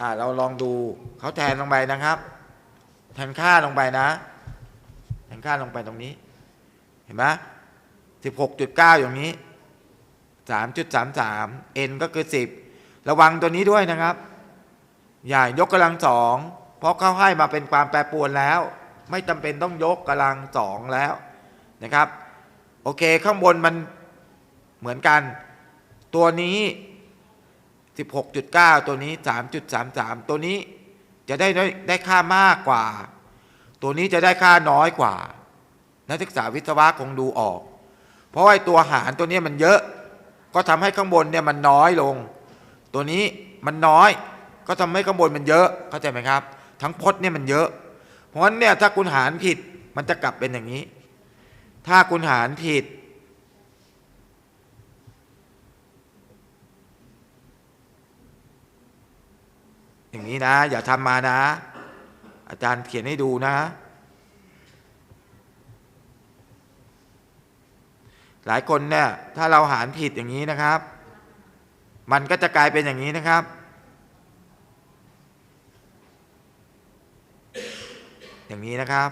อ่าเราลองดูเขาแทนลงไปนะครับ แทนค่าลงไปนะ แทนค่าลงไปตรงนี้ เห็นไหมสิบหกจุดเก้าอย่างนี้สามจุดสามสาม n ก็คือสิบระวังตัวนี้ด้วยนะครับ อย่ายกกำลังสองเพราะเขาให้มาเป็นความแปรปรวนแล้ว ไม่จำเป็นต้องยกกำลังสองแล้วนะครับ โอเคข้างบนมันเหมือนกัน ตัวนี้ 16.9 ตัวนี้ 3.33 ตัวนี้จะได้ได้ได้ค่ามากกว่า ตัวนี้จะได้ค่าน้อยกว่า นักศึกษาวิศวะคงดูออก เพราะไอ้ตัวหารตัวนี้มันเยอะ ก็ทำให้ข้างบนเนี่ยมันน้อยลง ตัวนี้มันน้อย ก็ทำให้ข้างบนมันเยอะ เข้าใจไหมครับ ทั้งพจน์เนี่ยมันเยอะ เพราะฉะนั้นเนี่ยถ้าคุณหารผิดมันจะกลับเป็นอย่างนี้ ถ้าคุณหารผิด อย่างนี้นะ อย่าทำมานะ อาจารย์เขียนให้ดูนะ หลายคนเนี่ยถ้าเราหารผิดอย่างนี้นะครับ มันก็จะกลายเป็นอย่างนี้นะครับ อย่างนี้นะครับ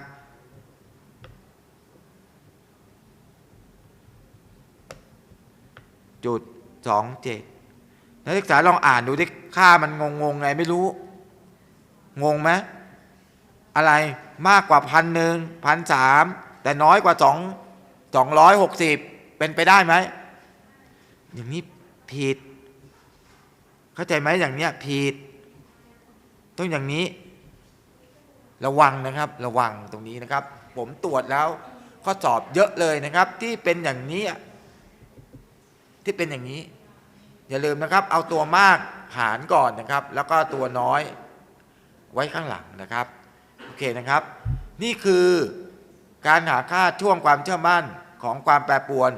จุดสองเจ็ด นักศึกษาลองอ่านดูที่ค่ามันงงงๆไงไม่รู้ งงไหมอะไรมากกว่าพันหนึ่งพันสามแต่น้อยกว่าสองสองร้อยหกสิบเป็นไปได้ไหม อย่างนี้ผิด เข้าใจไหมอย่างเนี้ยผิด ต้องอย่างนี้ ระวังนะครับ ระวังตรงนี้นะครับ ผมตรวจแล้วข้อสอบเยอะเลยนะครับ ที่เป็นอย่างนี้ที่เป็นอย่างนี้ อย่าลืมนะครับ เอาตัวมากหารก่อนนะครับ แล้วก็ตัวน้อยไว้ข้างหลังนะครับโอเคนะครับ นี่คือการหาค่าช่วงความเชื่อมั่นของความแปรปรวน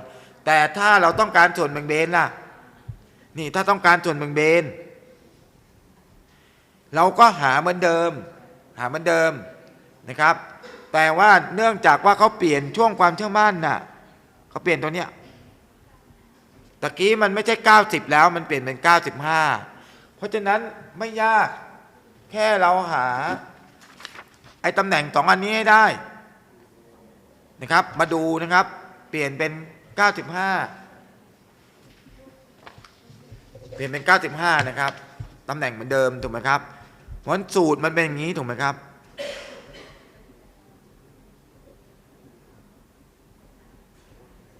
แต่ถ้าเราต้องการส่วนแบ่งเบนล่ะนี่ถ้าต้องการส่วนแบ่งเบน เราก็หาเหมือนเดิม หาเหมือนเดิมนะครับ แต่ว่าเนื่องจากว่าเขาเปลี่ยนช่วงความเชื่อมั่นน่ะเขาเปลี่ยนตัวเนี้ย ตะกี้มันไม่ใช่ 90 แล้วมันเปลี่ยนเป็น 95 เพราะฉะนั้นไม่ยากแค่เราหา ไอ้ตำแหน่งสองอันนี้ให้ได้นะครับ มาดูนะครับ เปลี่ยนเป็น 95 เปลี่ยนเป็น 95 นะครับตำแหน่งเหมือนเดิมถูกไหมครับเพราะฉะนั้นสูตรมันเป็นอย่างนี้ถูกไหมครับ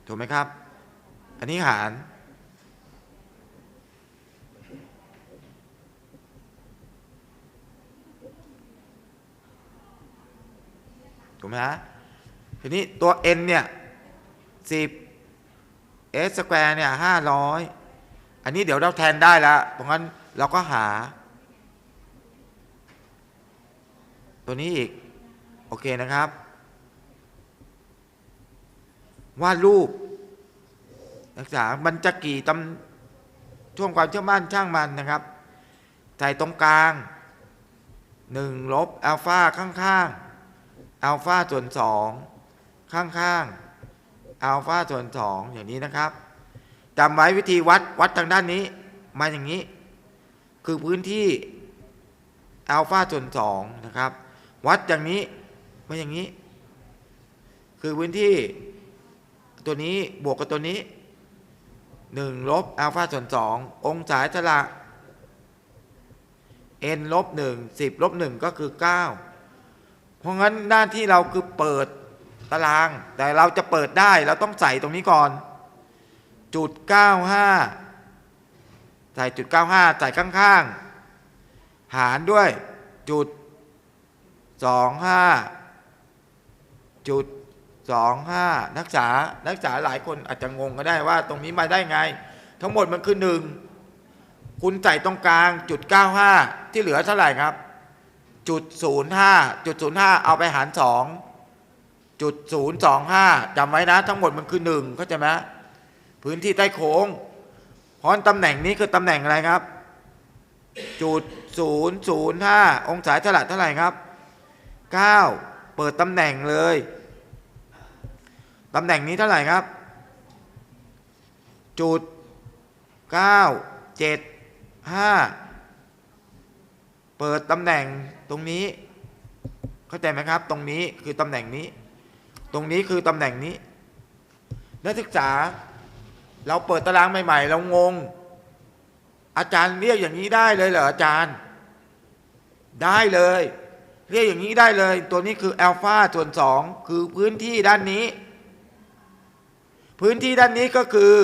ถูกไหมครับ อันนี้หารถูกไหมฮะทีนี้ตัว n เนี่ยสิบ s สแควร์เนี่ยห้าร้อยอันนี้เดี๋ยวเราแทนได้แล้วเพราะงั้นเราก็หา ตัวนี้อีก โอเคนะครับวาดรูป นักศึกษา มันจะกี่ตำช่วงความเชื่อมั่นช่างมันนะครับ ใส่ตรงกลางหนึ่งลบอัลฟาข้างๆอัลฟาส่วนสองข้างๆอัลฟาส่วนสองอย่างนี้นะครับจำไว้วิธีวัดวัดทางด้านนี้ มาอย่างนี้ คือพื้นที่อัลฟาส่วนสองนะครับ วัดอย่างนี้มาอย่างนี้ คือพื้นที่ตัวนี้บวกกับตัวนี้ หนึ่งลบอัลฟาส่วนสององศาอิสระ n ลบหนึ่งสิบลบหนึ่งก็คือเก้าเพราะงั้นหน้าที่เราคือเปิดตาราง แต่เราจะเปิดได้เราต้องใส่ตรงนี้ก่อนจุดเก้าห้าใส่จุดเก้าห้าใส่ข้างๆ หารด้วยจุดสองห้าจุด สองห้านักศึกษานักศึกษาหลายคนอาจจะงงก็ได้ว่า ตรงนี้มาได้ไง ทั้งหมดมันคือหนึ่งคุณใส่ตรงกลางจุดเก้าห้าที่เหลือเท่าไหร่ครับจุดศูนย์ห้าจุดศูนย์ห้าเอาไปหารสองจุดศูนย์สองห้าจำไว้นะ ทั้งหมดมันคือหนึ่งเข้าใจไหมพื้นที่ใต้โค้งพราะตำแหน่งนี้คือตำแหน่งอะไรครับ จุดศูนย์ศูนย์ห้าองศาอิสระเท่าไหร่ครับเก้าเปิดตำแหน่งเลย ตำแหน่งนี้เท่าไหร่ครับ จุดเก้าเจ็ดห้าเปิดตำแหน่งตรงนี้ เข้าใจไหมครับ ตรงนี้คือตำแหน่งนี้ ตรงนี้คือตำแหน่งนี้ นักศึกษา เราเปิดตารางใหม่ ๆ เรางง อาจารย์เรียกอย่างนี้ได้เลยเหรออาจารย์ ได้เลย เรียกอย่างนี้ได้เลย ตัวนี้คืออัลฟาส่วนสองคือพื้นที่ด้านนี้ พื้นที่ด้านนี้ก็คือ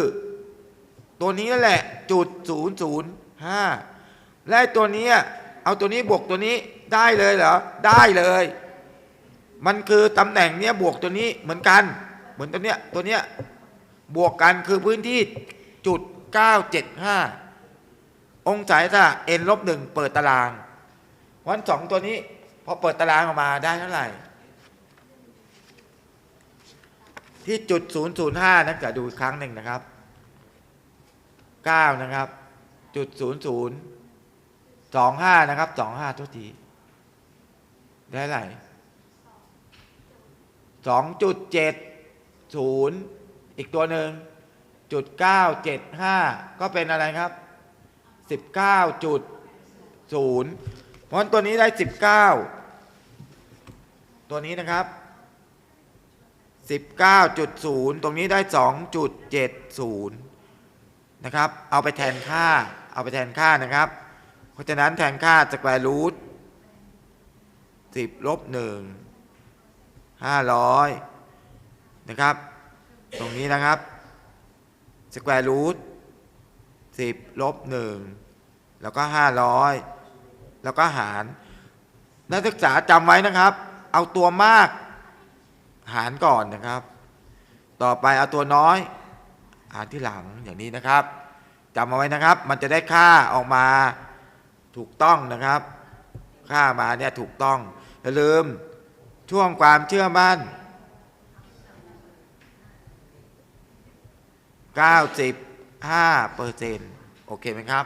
ตัวนี้นั่นแหละจุดศูนย์ศูนย์ห้าและตัวนี้เอาตัวนี้บวกตัวนี้ได้เลยเหรอ ได้เลย มันคือตำแหน่งเนี้ยบวกตัวนี้เหมือนกัน เหมือนตัวเนี้ยตัวเนี้ยบวกกันคือพื้นที่จุดเก้าเจ็ดห้าองศาถ้าเอ็นลบหนึ่งเปิดตาราง วันสองตัวนี้พอเปิดตารางออกมาได้เท่าไหร่ ที่จุดศูนย์ศูนย์ห้านักจะดูอีกครั้งหนึ่งนะครับเก้านะครับ จุดศูนย์ศูนย์สองห้านะครับสองห้าทุกทีได้ไหร่สองจุดเจ็ดศูนย์อีกตัวหนึ่งจุดเก้าเจ็ดห้าก็เป็นอะไรครับสิบเก้าจุดศูนย์เพราะตัวนี้ได้สิบเก้าตัวนี้นะครับ สิบเก้าจุดศูนย์ตรงนี้ได้สองจุดเจ็ดศูนย์นะครับ เอาไปแทนค่า เอาไปแทนค่านะครับ เพราะฉะนั้นแทนค่าสแควร์รูทสิบลบหนึ่งห้าร้อยนะครับ ตรงนี้นะครับสแควร์รูทสิบลบหนึ่งแล้วก็ห้าร้อยแล้วก็หาร นักศึกษาจำไว้นะครับ เอาตัวมาก หารก่อนนะครับ ต่อไปเอาตัวน้อย หารที่หลังอย่างนี้นะครับจำเอาไว้นะครับ มันจะได้ค่าออกมาถูกต้องนะครับ ค่ามาเนี่ยถูกต้องอย่าลืมช่วงความเชื่อมั่น 95เปอร์เซ็นต์โอเคไหมครับ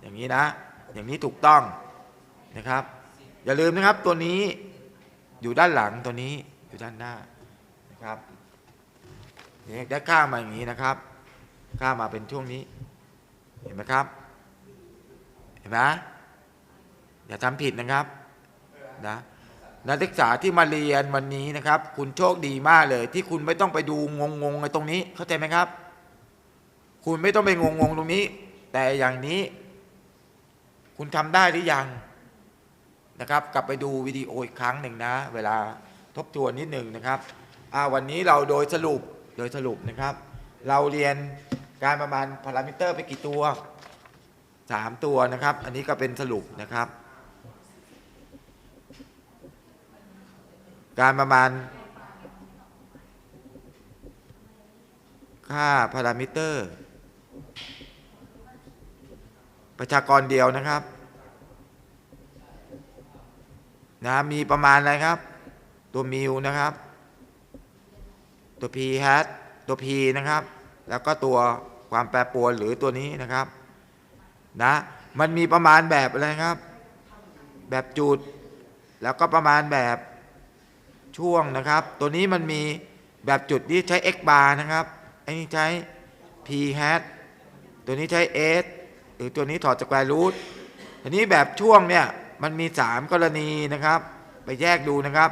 อย่างนี้นะ อย่างนี้ถูกต้องนะครับ อย่าลืมนะครับตัวนี้อยู่ด้านหลังตัวนี้ อยู่ด้านหน้านะครับเนี่ยได้ค่ามาอย่างนี้นะครับค่ามาเป็นช่วงนี้ เห็นไหมครับ เห็นไหมอย่าทำผิดนะครับนะนักศึกษาที่มาเรียนวันนี้นะครับ คุณโชคดีมากเลย ที่คุณไม่ต้องไปดูงงงในตรงนี้ เข้าใจไหมครับ คุณไม่ต้องไปงงงๆตรงนี้ แต่อย่างนี้ คุณทำได้หรือยังนะครับ กลับไปดูวิดีโออีกครั้งหนึ่งนะ เวลา ทบทวนนิดหนึ่งนะครับวันนี้เราโดยสรุปโดยสรุปนะครับ เราเรียนการประมาณพารามิเตอร์ไปกี่ตัวสามตัวนะครับ อันนี้ก็เป็นสรุปนะครับ การประมาณ ค่าพารามิเตอร์ ประชากรเดียวนะครับนะมีประมาณอะไรครับ ตัวมิวนะครับ ตัว p hat ตัว p นะครับ แล้วก็ตัวความแปรปรวนหรือตัวนี้นะครับนะมันมีประมาณแบบอะไรครับ แบบจุด แล้วก็ประมาณแบบช่วงนะครับ ตัวนี้มันมีแบบจุดที่ใช้ x bar นะครับไอ้นี่ใช้ p hat ตัวนี้ใช้ s หรือตัวนี้ถอดจากแกรูทอันนี้แบบช่วงเนี่ยมันมี 3 กรณีนะครับ ไปแยกดูนะครับ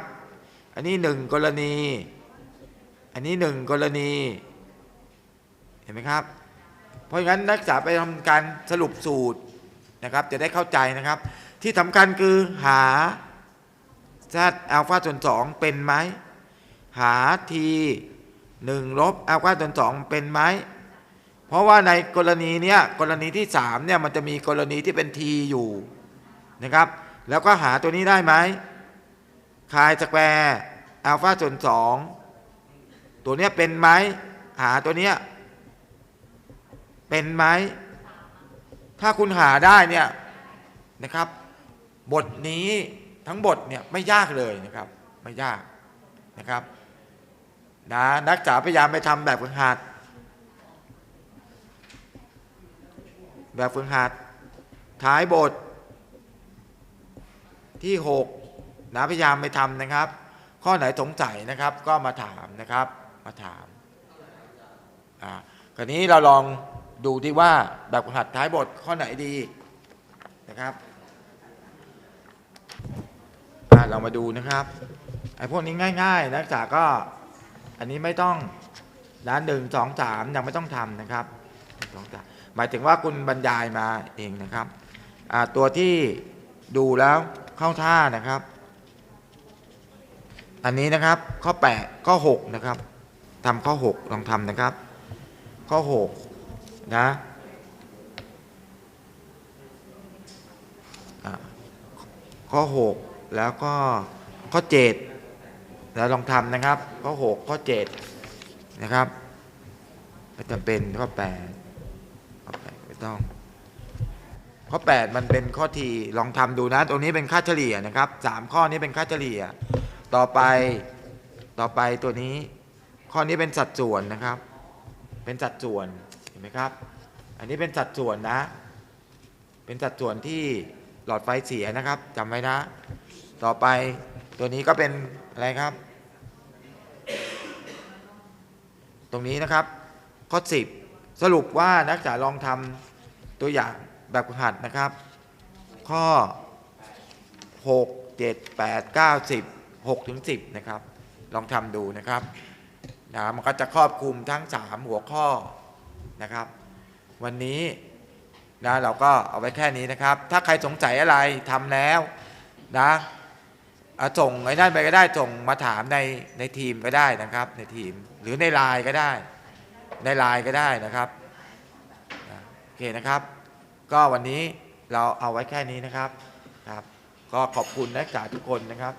อันนี้1กรณี อันนี้1กรณี เห็นไหมครับ เพราะงั้นนักศึกษาไปทำการสรุปสูตรนะครับ จะได้เข้าใจนะครับ ที่สำคัญคือหา z อัลฟาส่วน2เป็นไหมหา t 1ลบอัลฟาส่วน2เป็นไหมเพราะว่าในกรณีเนี้ยกรณีที่3เนี่ยมันจะมีกรณีที่เป็น t อยู่นะครับ แล้วก็หาตัวนี้ได้ไหม คายสแควร์อัลฟาส่วน2ตัวเนี้ยเป็นไหมหาตัวเนี้ยเป็นไหมถ้าคุณหาได้เนี่ยนะครับ บทนี้ทั้งบทเนี่ยไม่ยากเลยนะครับ ไม่ยากนะครับนะนักศึกษาพยายามไปทำแบบฝึกหัดแบบฝึกหัดท้ายบทที่6 นะพยายามไปทำนะครับ ข้อไหนสงสัยนะครับ ก็มาถามนะครับ มาถามอ่าคราวนี้เราลองดูที่ว่าแบบหัดท้ายบทข้อไหนดีนะครับเรามาดูนะครับไอ้พวกนี้ง่าย ๆ นักศึกษาก็อันนี้ไม่ต้องด้านหนึ่งสองสามยังไม่ต้องทำนะครับสองสามหมายถึงว่าคุณบรรยายมาเองนะครับอ่าตัวที่ดูแล้วเข้าท่านะครับ อันนี้นะครับข้อ8ข้อ6นะครับทำข้อ6ลองทำนะครับ ข้อ6นะข้อ6แล้วก็ข้อ7แล้วลองทำนะครับ ข้อ6ข้อ7นะครับไม่จำเป็นข้อ8ข้อ8ไม่ต้องข้อ 8 มันเป็นข้อทีลองทำดูนะ ตรงนี้เป็นค่าเฉลี่ยนะครับ 3 ข้อนี้เป็นค่าเฉลี่ย ต่อไปต่อไปตัวนี้ ข้อนี้เป็นสัดส่วนนะครับ เป็นสัดส่วนเห็นไหมครับ อันนี้เป็นสัดส่วนนะ เป็นสัดส่วนที่หลอดไฟเสียนะครับจำไว้นะ ต่อไปตัวนี้ก็เป็นอะไรครับ ตรงนี้นะครับ ข้อ 10 สรุปว่านักศึกษาลองทำตัวอย่างแบบฝึกหัดนะครับ ข้อ 6 7 8 9 10 6ถึง10 นะครับ ลองทำดูนะครับนะมันก็จะครอบคลุมทั้ง 3 หัวข้อนะครับ วันนี้นะเราก็เอาไว้แค่นี้นะครับ ถ้าใครสงสัยอะไรทำแล้วนะส่งไอ้นั่นไปก็ได้ส่งมาถามในในทีมก็ได้นะครับ ในทีมหรือในไลน์ก็ได้ ในไลน์ก็ได้นะครับนะโอเคนะครับ ก็วันนี้เราเอาไว้แค่นี้นะครับครับ ก็ขอบคุณนักศึกษาทุกคนนะครับ